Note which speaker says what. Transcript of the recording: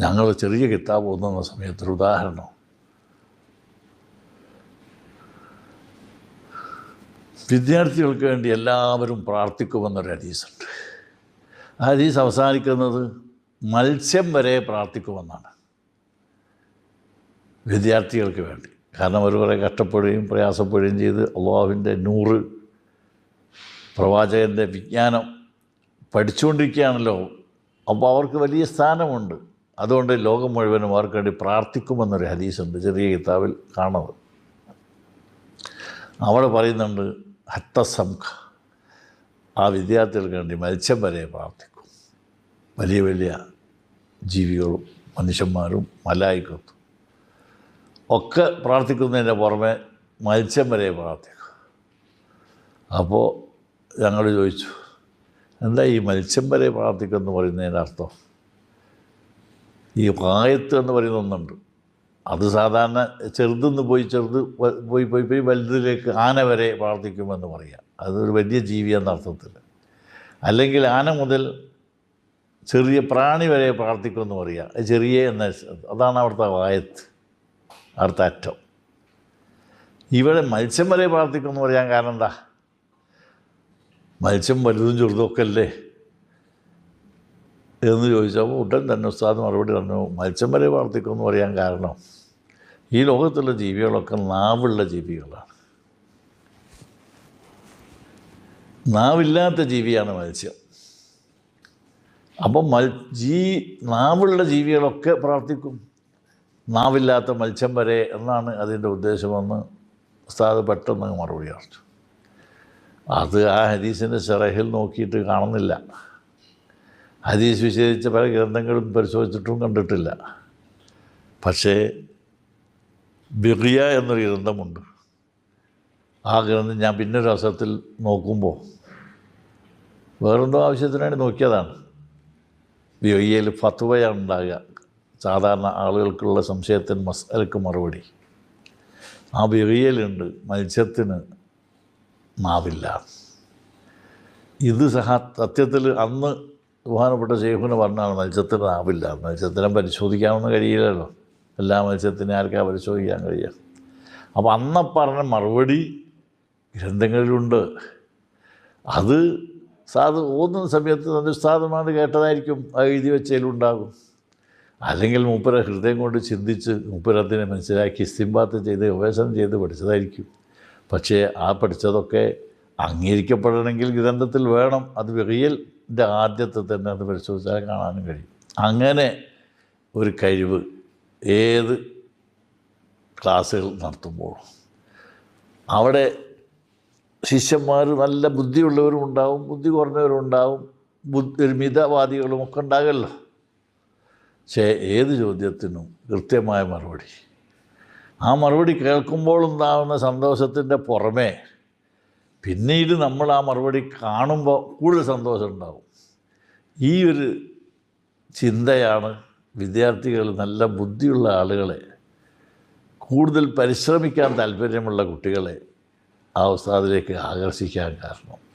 Speaker 1: ഞങ്ങൾ ചെറിയ കിതാബ് സമയത്ത് സമയത്തൊരു ഉദാഹരണം. വിദ്യാർത്ഥികൾക്ക് വേണ്ടി എല്ലാവരും പ്രാർത്ഥിക്കുമെന്നൊരു ഹദീസുണ്ട്. ആ ഹദീസ് അവസാനിക്കുന്നത് മത്സ്യം വരെ പ്രാർത്ഥിക്കുമെന്നാണ്. വിദ്യാർത്ഥികൾക്ക് വേണ്ടി. കാരണം അവർ കുറേ കഷ്ടപ്പെടുകയും പ്രയാസപ്പെടുകയും ചെയ്ത് അള്ളാഹുവിന്റെ നൂറ് പ്രവാചകന്റെ വിജ്ഞാനം പഠിച്ചുകൊണ്ടിരിക്കുകയാണല്ലോ. അപ്പോൾ അവർക്ക് വലിയ സ്ഥാനമുണ്ട്. അതുകൊണ്ട് ലോകം മുഴുവനും അവർക്ക് വേണ്ടി പ്രാർത്ഥിക്കുമെന്നൊരു ഹദീസുണ്ട് ചെറിയ കിതാബിൽ കാണുന്നത്. അവിടെ പറയുന്നുണ്ട് ഹത്തസംഖ. ആ വിദ്യാർത്ഥികൾക്ക് വേണ്ടി മത്സ്യം വരെ പ്രാർത്ഥിക്കും. വലിയ വലിയ ജീവികളും മനുഷ്യന്മാരും മലായിക്കത്തും. ഒക്കെ പ്രാർത്ഥിക്കുന്നതിന്റെ പുറമെ മത്സ്യം വരെ പ്രാർത്ഥിക്കും. അപ്പോൾ ഞങ്ങൾ ചോദിച്ചു എന്താ ഈ മത്സ്യം വരെ പ്രാർത്ഥിക്കുമെന്ന് പറയുന്നതിന്റെ അർത്ഥം? ഈ പ്രായത്ത് എന്ന് പറയുന്ന ഒന്നുണ്ട്. അത് സാധാരണ ചെറുതെന്ന് പോയി ചെറുത് പോയി പോയി പോയി വലുതിലേക്ക് ആന വരെ പ്രാർത്ഥിക്കുമെന്ന് പറയാം. അതൊരു വലിയ ജീവി എന്ന അർത്ഥത്തിൽ. അല്ലെങ്കിൽ ആന മുതൽ ചെറിയ പ്രാണി വരെ പ്രാർത്ഥിക്കുമെന്ന് പറയാം. ചെറിയ എന്ന അതാണ് അവിടുത്തെ വായത്ത് അവിടുത്തെ അറ്റം. ഇവിടെ മത്സ്യം വരെ പ്രാർത്ഥിക്കുമെന്ന് പറയാൻ കാരണം എന്താ? മത്സ്യം വലുതും ചെറുതും ഒക്കെ അല്ലേ? എന്ന് ചോദിച്ചപ്പോൾ ഉടൻ തന്നെ ഉസ്താദ് മറുപടി പറഞ്ഞു മത്സ്യം വരെ പ്രാർത്ഥിക്കുമെന്ന് പറയാൻ കാരണം ഈ ലോകത്തുള്ള ജീവികളൊക്കെ നാവുള്ള ജീവികളാണ്. നാവില്ലാത്ത ജീവിയാണ് മത്സ്യം. അപ്പം മൽ ജീ നാവുള്ള ജീവികളൊക്കെ പ്രാർത്ഥിക്കും. നാവില്ലാത്ത മത്സ്യം വരെ എന്നാണ് അതിന്റെ ഉദ്ദേശമെന്ന് ഉസ്താദ് പെട്ടെന്ന് മറുപടി പറഞ്ഞു. അത് ആ ഹദീസിന്റെ ചിറഹിൽ നോക്കിയിട്ട് കാണുന്നില്ല. ഹദീസ് വിശേഷിച്ച പല ഗ്രന്ഥങ്ങളും പരിശോധിച്ചിട്ടും കണ്ടിട്ടില്ല. പക്ഷേ ബിറിയ എന്നൊരു ഗ്രന്ഥമുണ്ട്. ആ ഗ്രന്ഥം ഞാൻ പിന്നൊരു അവസരത്തിൽ നോക്കുമ്പോൾ വേറെന്തോ ആവശ്യത്തിനായിട്ട് നോക്കിയതാണ്. ബിറിയയിൽ ഫത്വയാണ് ഉണ്ടാകുക സാധാരണ ആളുകൾക്കുള്ള സംശയത്തിന് മസാലക്ക് മറുപടി. ആ ബിറിയലുണ്ട് മത്സ്യത്തിന് നാവില്ല. ഇത് സഹ സത്യത്തിൽ അന്ന് ബഹുമാനപ്പെട്ട ഷെയ്ഖിന് പറഞ്ഞാണ് മത്സ്യത്തിന് നാവില്ല മത്സ്യത്തിനെ പരിശോധിക്കാമെന്ന് കഴിയില്ലല്ലോ. എല്ലാ മത്സ്യത്തിനെ ആർക്കാ പരിശോധിക്കാൻ കഴിയുക? അപ്പോൾ അന്ന പറഞ്ഞ മറുപടി ഗ്രന്ഥങ്ങളിലുണ്ട്. അത് സാധു ഓതുന്ന സമയത്ത് സന്തുസ്ഥാതമാണ് കേട്ടതായിരിക്കും ആ എഴുതി വെച്ചതിലുണ്ടാകും. അല്ലെങ്കിൽ മൂപ്പര ഹൃദയം കൊണ്ട് ചിന്തിച്ച് മൂപ്പരത്തിനെ മനസ്സിലാക്കി സ്തിംബാത്ത് ചെയ്ത് ഗവേഷണം ചെയ്ത് പഠിച്ചതായിരിക്കും. പക്ഷേ ആ പഠിച്ചതൊക്കെ അംഗീകരിക്കപ്പെടണമെങ്കിൽ ഗ്രന്ഥത്തിൽ വേണം. അത് വെറിയലിന്റെ ആദ്യത്തെ തന്നെ അത് പരിശോധിച്ചാൽ കാണാനും കഴിയും. അങ്ങനെ ഒരു കഴിവ് ഏത് ക്ലാസ്സുകൾ നടത്തുമ്പോഴും. അവിടെ ശിഷ്യന്മാർ നല്ല ബുദ്ധിയുള്ളവരും ഉണ്ടാവും ബുദ്ധി കുറഞ്ഞവരും ഉണ്ടാവും ബുദ്ധി മിതവാദികളും ഒക്കെ ഉണ്ടാകുമല്ലോ പക്ഷേ ഏത് ചോദ്യത്തിനും കൃത്യമായ മറുപടി. ആ മറുപടി കേൾക്കുമ്പോൾ ഉണ്ടാകുന്ന സന്തോഷത്തിന്റെ പുറമേ പിന്നീട് നമ്മൾ ആ മറുപടി കാണുമ്പോൾ കൂടുതൽ സന്തോഷം ഉണ്ടാവും. ഈ ഒരു ചിന്തയാണ് വിദ്യാർത്ഥികൾ നല്ല ബുദ്ധിയുള്ള ആളുകളെ കൂടുതൽ പരിശ്രമിക്കാൻ താല്പര്യമുള്ള കുട്ടികളെ ആ ഉസ്താദിലേക്ക് ആകർഷിക്കാൻ കാരണം.